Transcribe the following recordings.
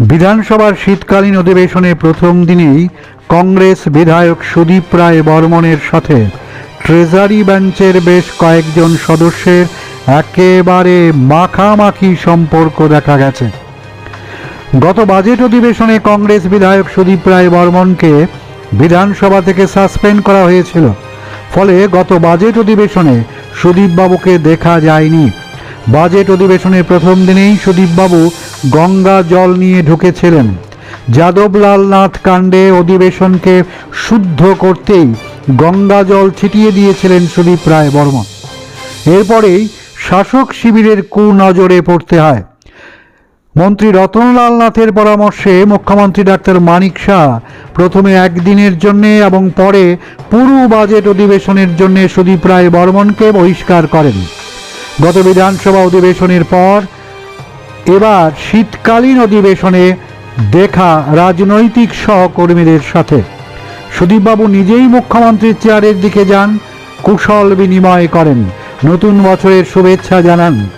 বিধানসভার শীতকালীন অধিবেশনে প্রথম দিনেই কংগ্রেস বিধায়ক সুদীপ রায় বর্মনের সাথে ট্রেজারি বেঞ্চের বেশ কয়েকজন সদস্যের একেবারে মাখামাখি সম্পর্ক দেখা গেছে। গত বাজেট অধিবেশনে কংগ্রেস বিধায়ক সুদীপ রায় বর্মনকে বিধানসভা থেকে সাসপেন্ড করা হয়েছিল। ফলে গত বাজেট অধিবেশনে সুদীপবাবুকে দেখা যায়নি। বাজেট অধিবেশনের প্রথম দিনেই সুদীপবাবু গঙ্গা জল নিয়ে ঢুকেছিলেন। যাদবলাল নাথ কাণ্ডে অধিবেশনকে শুদ্ধ করতেই গঙ্গা জল ছিটিয়ে দিয়েছিলেন সুদীপ রায় বর্মন। এরপরেই শাসক শিবিরের কুনজরে পড়তে হয়। মন্ত্রী রতনলাল নাথের পরামর্শে মুখ্যমন্ত্রী ডাক্তার মানিক শাহ প্রথমে একদিনের জন্যে এবং পরে পুরো বাজেট অধিবেশনের জন্য সুদীপ রায় বর্মনকে বহিষ্কার করেন। গত বিধানসভা অধিবেশনের পর এবার শীতকালীন অধিবেশনে দেখা রাজনৈতিক সহকর্মীদের সাথে। সুদীপবাবু নিজেই মুখ্যমন্ত্রীর চেয়ারের দিকে যান, কুশল বিনিময় করেন। নতুন বছরের শুভেচ্ছা জানান।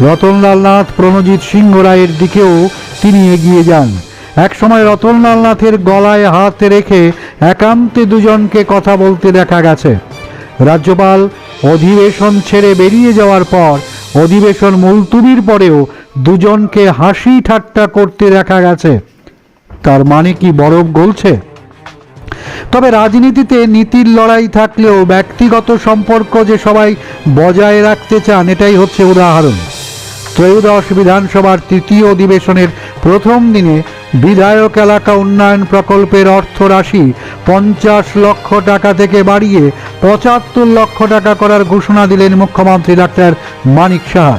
রতনলাল নাথ, প্রণজিৎ সিংহ রায়ের দিকেও তিনি এগিয়ে যান। একসময় রতনলাল নাথের গলায় হাত রেখে একান্তে দুজনকে কথা বলতে দেখা গেছে। রাজ্যপাল অধিবেশন ছেড়ে বেরিয়ে যাওয়ার পর অধিবেশন মুলতুবির পরেও দুজনকে হাসি ঠাট্টা করতে দেখা গেছে। তার মানে কি বরফ গলছে? তবে রাজনীতিতে নীতির লড়াই থাকলেও ব্যক্তিগত সম্পর্ক যে সবাই বজায় রাখতে চান, এটাই হচ্ছে উদাহরণ। ত্রয়োদশ বিধানসভার তৃতীয় অধিবেশনের প্রথম দিনে বিধায়ক এলাকা উন্নয়ন প্রকল্পের অর্থ রাশি পঞ্চাশ লক্ষ টাকা থেকে বাড়িয়ে পঁচাত্তর লক্ষ টাকা করার ঘোষণা দিলেন মুখ্যমন্ত্রী ডাক্তার মানিক সাহা।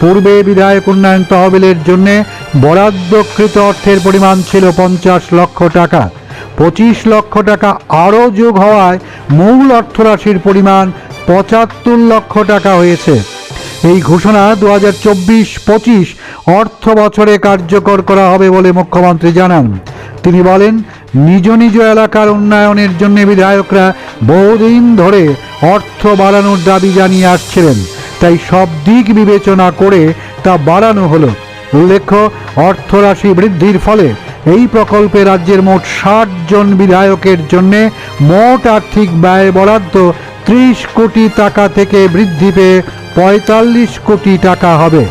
পূর্বে বিধায়ক উন্নয়ন তহবিলের জন্য বরাদ্দকৃত অর্থের পরিমাণ ছিল পঞ্চাশ লক্ষ টাকা। পঁচিশ লক্ষ টাকা আরও যোগ হওয়ায় মূল অর্থরাশির পরিমাণ পঁচাত্তর লক্ষ টাকা হয়েছে। এই ঘোষণা দু হাজার চব্বিশ পঁচিশ অর্থ বছরে কার্যকর করা হবে বলে মুখ্যমন্ত্রী জানান। তিনি বলেন, নিজ নিজ এলাকার উন্নয়নের জন্য বিধায়করা বহুদিন ধরে অর্থ বাড়ানোর দাবি জানিয়ে আসছিলেন। তাই সব দিক বিবেচনা করে তা বাড়ানো হলো। উল্লেখ্য, অর্থরাশি বৃদ্ধির ফলে এই প্রকল্পে রাজ্যের মোট ষাট জন বিধায়কের জন্য মোট আর্থিক ব্যয় বরাদ্দ ত্রিশ কোটি টাকা থেকে বৃদ্ধি পেয়ে পঁয়তাল্লিশ কোটি টাকা হবে।